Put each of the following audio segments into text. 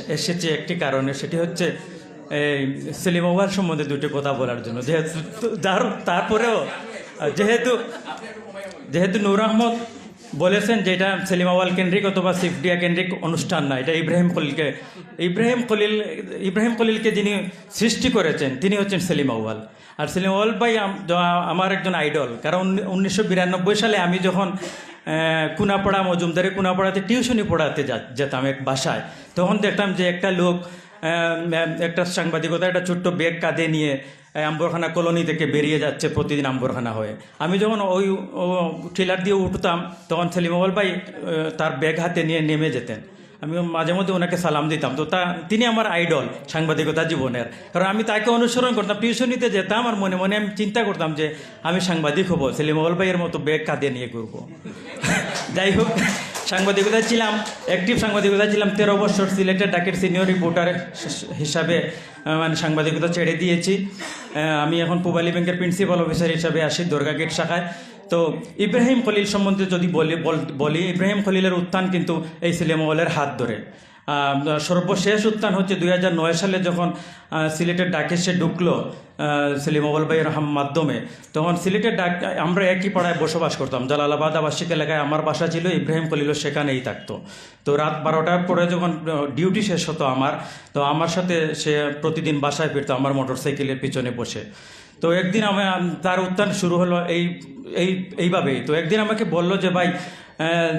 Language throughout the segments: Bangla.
এস- এসেছি একটি কারণে, সেটি হচ্ছে এই সেলিম সম্বন্ধে দুটি কথা বলার জন্য। যেহেতু তারপরেও, যেহেতু যেহেতু নূর আহমদ বলেছেন যে এটা সেলিম কেন্দ্রিক অথবা সিফডিয়া কেন্দ্রিক অনুষ্ঠান না, এটা ইব্রাহিম খলিলকে, ইব্রাহিম খলিল, ইব্রাহিম খলিলকে যিনি সৃষ্টি করেছেন, তিনি হচ্ছেন সেলিম আউয়াল আর সেলিম আউয়াল ভাই আমার একজন আইডল, কারণ উনিশশো বিরানব্বই সালে আমি যখন কুনাপাড়া, মজুমদারে কুনাপাড়াতে, টিউশনি পড়াতে যেতাম এক বাসায়, তখন দেখতাম যে একটা লোক একটা সাংবাদিকতা, একটা ছোট্ট ব্যাগ কাঁধে নিয়ে আম্বরখানা কলোনি থেকে বেরিয়ে যাচ্ছে প্রতিদিন আম্বরখানা হয়ে। আমি যখন ওই ট্রেলার দিয়ে উঠতাম, তখন সেলিমাবল ভাই তার ব্যাগ হাতে নিয়ে নেমে যেতেন। আমি মাঝে মধ্যে ওনাকে সালাম দিতাম। তো তা, তিনি আমার আইডল সাংবাদিকতা জীবনের। কারণ আমি তাকে অনুসরণ করতাম, টিউশনিতে যেতাম আর মনে মনে আমি চিন্তা করতাম যে, আমি সাংবাদিক হব সেলিমাবল ভাইয়ের মতো ব্যাগ কাঁধে নিয়ে ঘুরবো। যাই হোক সাংবাদিকতা ছিলাম অ্যাক্টিভ সাংবাদিকতা ছিলাম, তেরো বছর সিলেটের ডাকের সিনিয়র রিপোর্টার হিসাবে মানে সাংবাদিকতা ছেড়ে দিয়েছি। আমি এখন পুবালি ব্যাংকের প্রিন্সিপাল অফিসার হিসাবে আসি দুর্গা গেট শাখায়। তো ইব্রাহিম খলিল সম্বন্ধে যদি বলি, বল- ইব্রাহিম খলিলের উত্থান কিন্তু এই সিলেমহলের হাত ধরে। সর্বশেষ উত্থান হচ্ছে দুই হাজার নয় সালে যখন সিলেটের ডাকে সে ঢুকলো সেলিম সেলিমাবল ভাইয়ের হাম- মাধ্যমে। তখন সিলেটের ডাক, আমরা একই পাড়ায় বসবাস করতাম। জালালাবাদ আবাসিক এলাকায় আমার বাসা ছিল, ইব্রাহিম কলিল সেখানেই থাকতো। তো রাত বারোটার পরে যখন ডিউটি শেষ হতো আমার, তো আমার সাথে সে প্রতিদিন বাসায় ফিরতো আমার মোটরসাইকেলের পিছনে বসে। তো একদিন আমি তার উত্থান শুরু হলো এই এই, এইভাবেই। তো একদিন আমাকে বলল যে, ভাই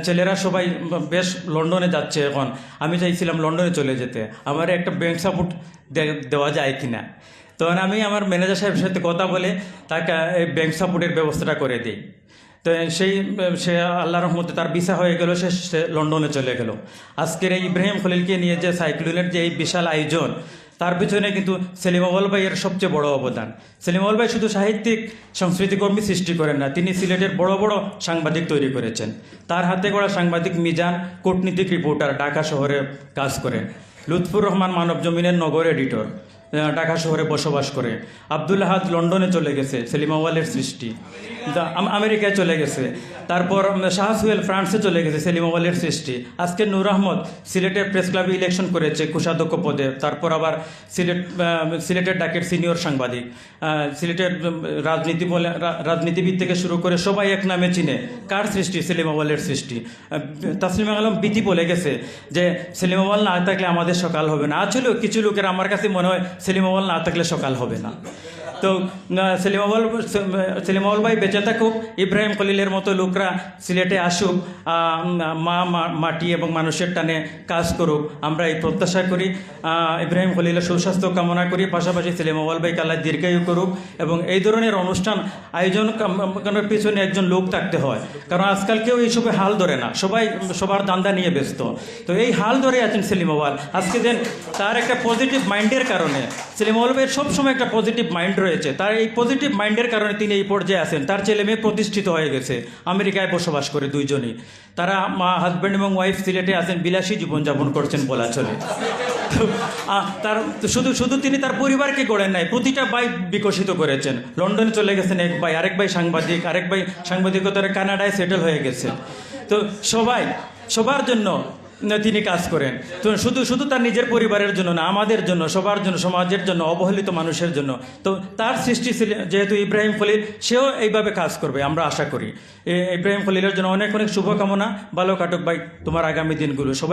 ছেলেরা সবাই বেশ লন্ডনে যাচ্ছে এখন। আমি চাইছিলাম লন্ডনে চলে যেতে। আমার একটা ব্যাংক সাপোর্ট দেওয়া যায় কি না তখন আমি আমার ম্যানেজার সাহেবের সাথে কথা বলে তাকে এই ব্যাংক সাপোর্টের ব্যবস্থাটা করে দিই। তো সেই, সে আল্লাহ রহমতে তার ভিসা হয়ে গেল, সে সে লন্ডনে চলে গেল। আজকের এই ইব্রাহিম খলিলকে নিয়ে যে সাইক্লোনের যে এই বিশাল আয়োজন তার পিছনে কিন্তু সেলিম আউয়াল ভাইয়ের সবচেয়ে বড় অবদান। সেলিম ভাই শুধু সাহিত্যিক সংস্কৃতিকর্মী সৃষ্টি করেন না, তিনি সিলেটের বড় বড় সাংবাদিক তৈরি করেছেন। তার হাতে গড়া সাংবাদিক মিজান, কূটনীতিক রিপোর্টার, ঢাকা শহরে কাজ করে। লুৎফুর রহমান মানব জমিনের নগর এডিটর ঢাকা শহরে বসবাস করে। আব্দুল হাদ লন্ডনে চলে গেছে, সেলিম আউয়ালের সৃষ্টি। আমেরিকায় চলে গেছে। তারপর উম, শাহ ফ্রান্সে চলে গেছে সেলিম আউয়ালের সৃষ্টি। আজকে নূর আহমদ সিলেটের প্রেস ক্লাবে ইলেকশন করেছে কোষাধ্যক্ষ পদে। তারপর আবার সিলেট সিলেটের ডাকের সিনিয়র সাংবাদিক। সিলেটের রাজনীতি বলে রাজনীতিবিদ থেকে শুরু করে সবাই এক নামে চিনে। কার সৃষ্টি? সেলিম আউয়ালের সৃষ্টি। তাসলিম আলম বিধি বলে গেছে যে সেলিম আউয়াল না থাকলে আমাদের সকাল হবে না। আসলেও কিছু লোকের আমার কাছে মনে হয় সেলিম আউয়াল না থাকলে সকাল হবে না। তো আহ, সেলিম আউয়াল ভাই বেঁচে থাকুক ইব্রাহিম খলিলের মতো লোকরা সিলেটে আসুক মা মাটি এবং মানুষের টানে কাজ করুক আমরা এই প্রত্যাশা করি। ইব্রাহিম খলিলের সুস্বাস্থ্য কামনা করি পাশাপাশি সেলিম আউয়াল ভাই কাল্লা দীর্ঘায়ু করুক এবং এই ধরনের অনুষ্ঠান আয়োজন পিছনে একজন লোক থাকতে হয়। কারণ আজকাল কেউ এইসবে হাল ধরে না সবাই সবার দান্দা নিয়ে ব্যস্ত। তো এই হাল ধরে আছেন সেলিম আওয়াল আজকে দেন তার একটা পজিটিভ মাইন্ডের কারণে সেলিম আওয়াল ভাইয়ের সবসময় একটা পজিটিভ মাইন্ড রয়েছে তার এই পজিটিভ মাইন্ডের কারণে তিনি এই পর্যায়ে আছেন। তার ছেলে মেয়ে প্রতিষ্ঠিত হয়ে গেছে। আমেরিকায় বসবাস করে দুইজনই। তারা মা হাজব্যান্ড এবং ওয়াইফ সিলেটে আছেন, বিলাসী জীবনযাপন করছেন বলা চলে। তার, শুধু শুধু তিনি তার পরিবারকে গড়েন নাই, প্রতিটা ভাই বিকশিত করেছেন। লন্ডনে চলে গেছেন এক ভাই, আরেক ভাই সাংবাদিক, আরেক ভাই সাংবাদিকতার কানাডায় সেটেল হয়ে গেছে। তো সবাই, সবার জন্য তিনি কাজ করেন। তো শুধু শুধু তার নিজের পরিবারের জন্য না, আমাদের জন্য, সবার জন্য, সমাজের জন্য, অবহেলিত মানুষের জন্য। তো তার সৃষ্টি যেহেতু ইব্রাহিম ফলিল সেও এইভাবে কাজ করবে, আমরা আশা করি। ইব্রাহিম ফলিলের জন্য অনেক অনেক শুভকামনা। ভালো কাটুক ভাই, তোমার আগামী দিনগুলো। সবাই